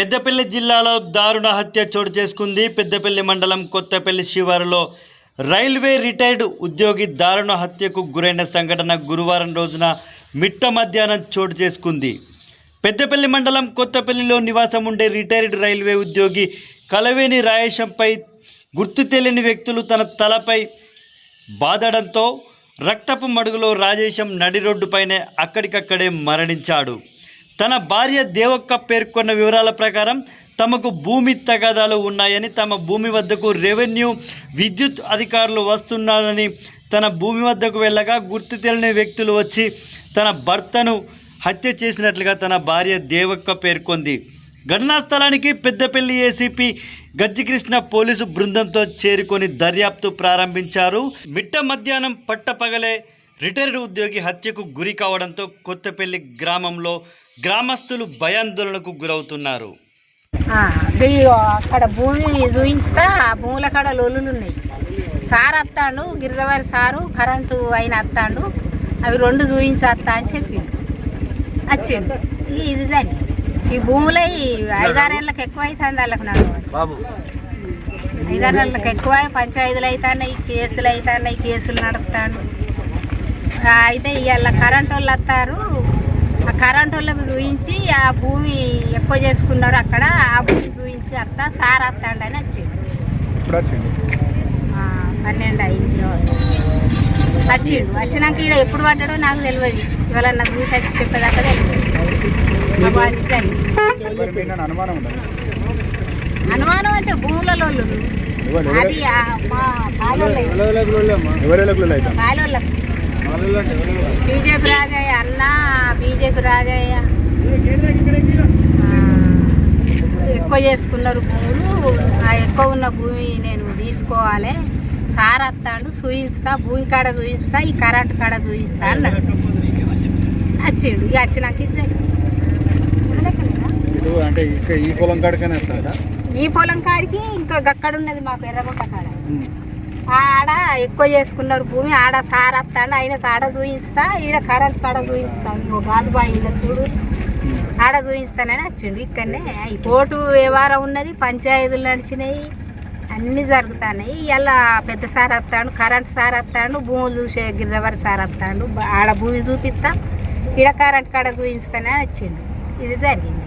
పెద్దపల్లి జిల్లాలో దారుణ హత్య చోటు చేసుకుంది. పెద్దపల్లి మండలం కొత్తపల్లి శివారులో రైల్వే రిటైర్డ్ ఉద్యోగి దారుణ హత్యకు గురైన సంఘటన గురువారం రోజున మిట్ట మధ్యాహ్నం చోటు చేసుకుంది. పెద్దపల్లి మండలం కొత్తపల్లిలో నివాసం ఉండే రిటైర్డ్ రైల్వే ఉద్యోగి కలవేని రాయేశంపై గుర్తు తెలియని వ్యక్తులు తన తలపై బాదడంతో రక్తపు మడుగులో రాజేశం నడి రోడ్డుపైనే అక్కడికక్కడే మరణించాడు. తన భార్య దేవక్క పేర్కొన్న వివరాల ప్రకారం తమకు భూమి తగాదాలు ఉన్నాయని తమ భూమి వద్దకు రెవెన్యూ విద్యుత్ అధికారులు వస్తున్నారని తన భూమి వద్దకు వెళ్ళగా గుర్తు తెలియని వ్యక్తులు వచ్చి తన భర్తను హత్య చేసినట్లుగా తన భార్య దేవక్క పేర్కొంది. ఘటనా స్థలానికి పెద్దపల్లి ఏసీపీ గజ్జికృష్ణ పోలీసు బృందంతో చేరుకొని దర్యాప్తు ప్రారంభించారు. మిట్ట మధ్యాహ్నం పట్టపగలే రిటైర్డ్ ఉద్యోగి హత్యకు గురి కావడంతో కొత్తపల్లి గ్రామంలో గ్రామస్తులు భయాందోళనకు గురవుతున్నారు. అక్కడ భూమి చూయించుతా ఆ భూముల కాడ ఉన్నాయి. సార్ వస్తాడు గిరిజవారి సారు కరెంటు అయిన వస్తాడు అవి రెండు చూయించి వస్తా అని చెప్పిండు. వచ్చిండు ఈ ఇది దాన్ని ఈ భూములు ఐదారేళ్ళకి ఎక్కువ అవుతుంది వాళ్ళకి నాకు. బాబు. ఐదారేళ్ళకి ఎక్కువ పంచాయతీలు అవుతున్నాయి కేసులు అవుతున్నాయి కేసులు నడుపుతాడు. ఆ, అయితే ఇవాళ కరెంట్ వాళ్ళు వస్తారు ఆ కరెంట్ వాళ్ళకి చూయించి ఆ భూమి ఎక్కువ చేసుకున్నారు అక్కడ ఆ భూమి చూయించి వస్తా సార్ వస్తాడు అని వచ్చిండు. ఇప్పుడు వచ్చింది ఆ, పన్నెండు అయింది వచ్చిండు. వచ్చినాక ఈడ ఎప్పుడు పడ్డాడో నాకు తెలియదు. ఇవాళ నాకు చూసి వచ్చి చెప్పేదాకా తెలియదు. అనుమానం అంటే భూములలో అది ఆ మా బాలోళ్ళే. ఎవరెలకు అవుతాం బాలోళ్ళకు బీజేపీ రాజయ్య అన్న బీజేపీ రాజయ్య. ఎక్కువ చేసుకున్నారు భూములు ఆ ఎక్కువ ఉన్న భూమి నేను తీసుకోవాలి. సార్ వస్తాడు చూయిస్తా భూమి కాడ చూయిస్తా ఈ కరెంట్ కాడ చూయిస్తా అన్నాడు. వచ్చిండు ఇక వచ్చినాక అంటే ఇక్కడ ఈ పొలం కాడికనే ఈ పొలం కాడికి ఇంకా గక్కడ ఉన్నది మాకు ఎర్రగుంట కాడ. ఆడ ఎక్కువ చేసుకున్నారు భూమి ఆడ సార్ వస్తాడు కాడ ఆడ చూయిస్తా ఈడ కరెంట్ కాడ చూపిస్తాను ఓ గాజుబాయి ఇలా చూడు. ఆడ చూయిస్తానని వచ్చిండు. ఇక్కడనే ఈ కోర్టు వ్యవహారం ఉన్నది పంచాయతీలు నడిచినాయి అన్నీ జరుగుతున్నాయి. ఇలా పెద్ద సార్ వస్తాడు కరెంట్ సార్ వస్తాడు భూములు చూసే గిరిజవరి సార్ వస్తాడు. ఆడ భూమి చూపిస్తా ఈడ కరెంట్ కాడ చూపిస్తానని వచ్చిండు. ఇది జరిగింది.